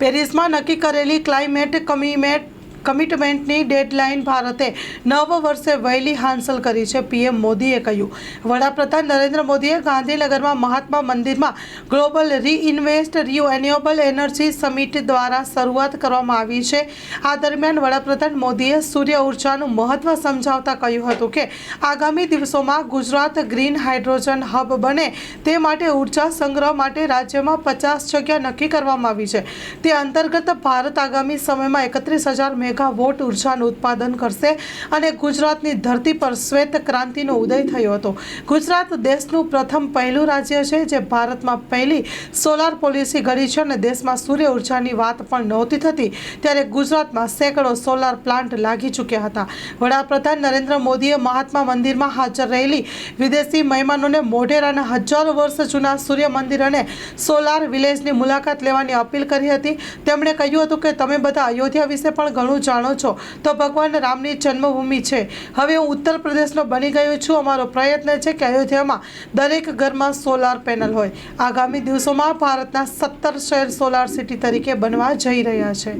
પેરિસમાં નક્કી કરેલી ક્લાઇમેટ કમિમેટ કમિટમેન્ટની ડેડલાઇન ભારતે નવ વર્ષે વહેલી હાંસલ કરી છે. પીએમ મોદીએ કહ્યું, વડાપ્રધાન નરેન્દ્ર મોદીએ ગાંધીનગરમાં મહાત્મા મંદિરમાં global reinvest renewable energy summit દ્વારા શરૂઆત કરવામાં આવી છે. આ દરમિયાન વડાપ્રધાન મોદીએ સૂર્ય ઉર્જાનું મહત્વ સમજાવતા કહ્યું હતું કે, આગામી દિવસોમાં ગુજરાત ગ્રીન હાઇડ્રોજન હબ બને. તે માટે ઊર્જા સંગ્રહ માટે રાજ્યમાં પચાસ જગ્યા નક્કી કરવામાં આવી છે. તે અંતર્ગત ભારત આગામી સમયમાં એકત્રીસ હજાર મેગાવોટ ઉર્જાનું ઉત્પાદન કરશે અને ગુજરાતની ધરતી પર શ્વેત ક્રાંતિનો ઉદય થયો હતો. ગુજરાત દેશનું પ્રથમ પહેલું રાજ્ય છે જે ભારતમાં પહેલી સોલાર પોલિસી ઘડી છે અને દેશમાં સૂર્ય ઉર્જાની વાત પણ નહોતી થતી ત્યારે ગુજરાતમાં સેંકડો સોલાર પ્લાન્ટ લાગી ચૂક્યા હતા. વડાપ્રધાન નરેન્દ્ર મોદીએ મહાત્મા મંદિરમાં હાજર રહેલી વિદેશી મહેમાનોને મોઢેરાના હજારો વર્ષ જૂના સૂર્ય મંદિર અને સોલાર વિલેજની મુલાકાત લેવાની અપીલ કરી હતી. તેમણે કહ્યું હતું કે તમે બધા અયોધ્યા વિશે પણ ઘણું જાણો છો? તો ભગવાન રામની જન્મભૂમિ છે. હવે હું ઉત્તર પ્રદેશનો બની ગયો છું. અમારો પ્રયત્ન છે કે અયોધ્યામાં દરેક ઘરમાં સોલાર પેનલ હોય. આગામી દિવસોમાં ભારતના સત્તર શહેર સોલાર સિટી તરીકે બનવા જઈ રહ્યા છે.